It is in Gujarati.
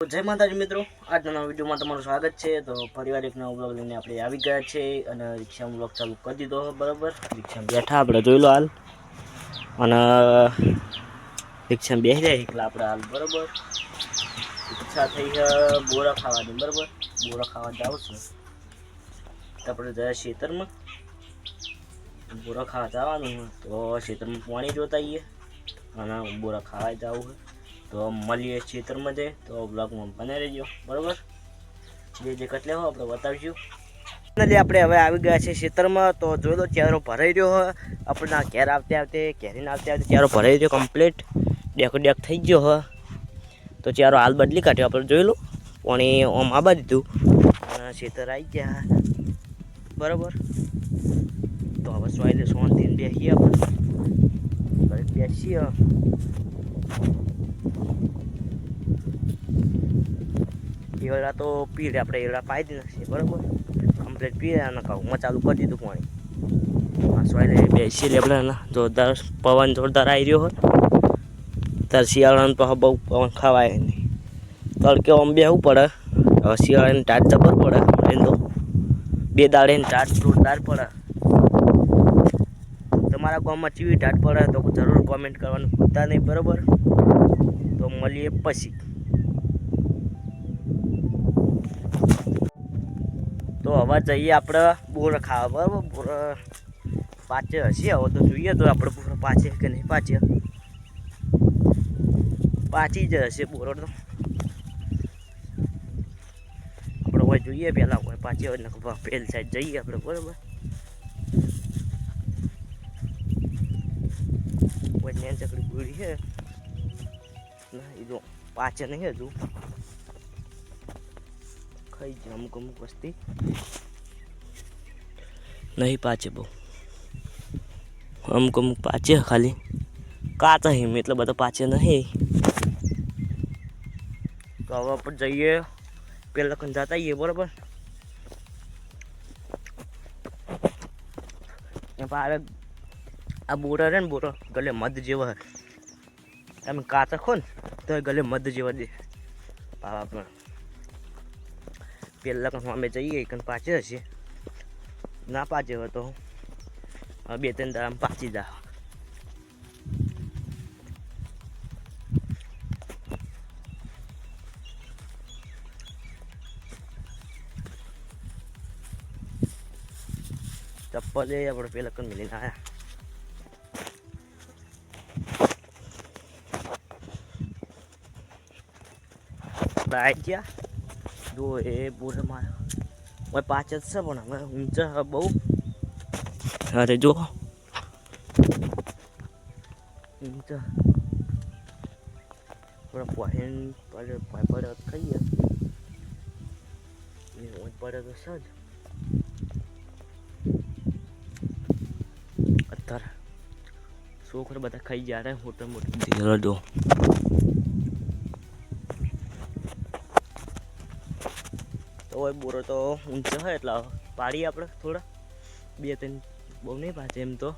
જય માતાજી મિત્રો. આજના વિડીયોમાં તમારું સ્વાગત છે. તો ફરીવાર એક નવો બ્લોગ લઈને આપણે આવી ગયા છે અને રિક્ષામાં બ્લોગ ચાલુ કરી દીધો બરાબર? રિક્ષામાં બેઠા, આપણે જોઈ લો હાલ. અને રિક્ષામાં બેસી જાય એકલા આપણે હાલ, બરાબર? ઈચ્છા થઈ છે, બોરા ખાવાની, બરાબર? બોરા ખાવા જાવ છું. તો આપણે જયા ખેતરમાં બોરા ખાવા જવાનું તો ખેતરમાં પાણી જોતા અને બોરા ખાવા જવું હોય તો મળીએ જઈએ તો બ્લોગમાં બને રહેજો. બરાબર? જે જે કટલે હો આપણે બતાવીશું. ફાઇનલી આપણે હવે આવી ગયા છે ખેતરમાં. તો જોઈ લો, ચહેરો ભરાઈ રહ્યો હોય આપણને ઘેર આવતે આવતે, ઘેરીને આવતે આવતે ચહેરો ભરાઈ રહ્યો કમ્પ્લીટ ડેકો ડેક થઈ ગયો હોય તો ચહેરો હાલ બદલી કાઢ્યો. આપણે જોઈ લો, પાણી ઓમ આબા દીધું. અને આવી ગયા બરાબર? તો હવે સોયલે સોનથી બેસીએ આપણે. બેસીએ. એવડા તો પીરે, આપણે એવડા પાઈ દીધા છે, બરાબર? કમ્પ્લીટ પીરે અને ઘઉંમાં ચાલુ કરી દીધું પાણી. આ સોયલે બેસી લે આપણે જોરદાર પવન જોરદાર આવી રહ્યો હોય. ત્યારે શિયાળાનું તો બહુ પવન ખાવાય નહીં. તડકે આમ બેહવું પડે. હવે શિયાળાની ટાટ જબર પડે તો. બે દાડે ટાટ જોરદાર પડે. તમારા ગામમાં ચીવી ટાટ પડે તો જરૂર કોમેન્ટ કરવાનું ભૂલતા નહીં, બરાબર? તો મળીએ પછી. તો હવે જઈએ આપણે બોર ખાવા, બરાબર? બોર પાચે હશે, હવે તો જોઈએ તો આપણે બોર પાચે કે નહીં પાચે પાછી જ હશે બોરો તો આપણે હોય જોઈએ પહેલાં હોય પાછી હોય ને પેલ સાઈડ જઈએ આપણે, બરાબર? કોઈ નેન ચકડી પૂરી છે. ના, એ તો પાછે નહીં હજુ. ખાઈ જાય અમુક અમુક વસ્તી. નહીં પાછે બહુ. અમુક અમુક પાછે ખાલી. કાચા હિમ એટલે બધા પાછે નહીં. તો હવે આપણે જઈએ. પેલા કન જતા આવીએ, બરાબર? એ પાવે આ બોરા રે ને બોરો, ગલે મધ જેવા તમે કાચા ખો ને તો ગલે મધ જેવા દે. બાબા પણ. પહેલાં કન અમે જઈએ કંઈ પાછે હશે. ના પાછે હોય તો બે ત્રણ દાડા પાછી જા ચપ્પલ એ આપણે પેલા કંઈ મળીને આવ્યા ગયા. જો એ મારે ઓય પાંચ છે પણ હવે ઊંચા બહુ. અરે જો. ઊંચા. થોડા પહેન પડે પડે ને ઓય પડે તો સજ અત્યારે છોકરા બધા ખાઈ રે મોટા મોટી ધીરો જો. તો હોય, બોરો તો ઊંચો હોય એટલે પાડીએ આપણે થોડા. બે, ત્રણ, બહુ નહીં પાછે એમ તો.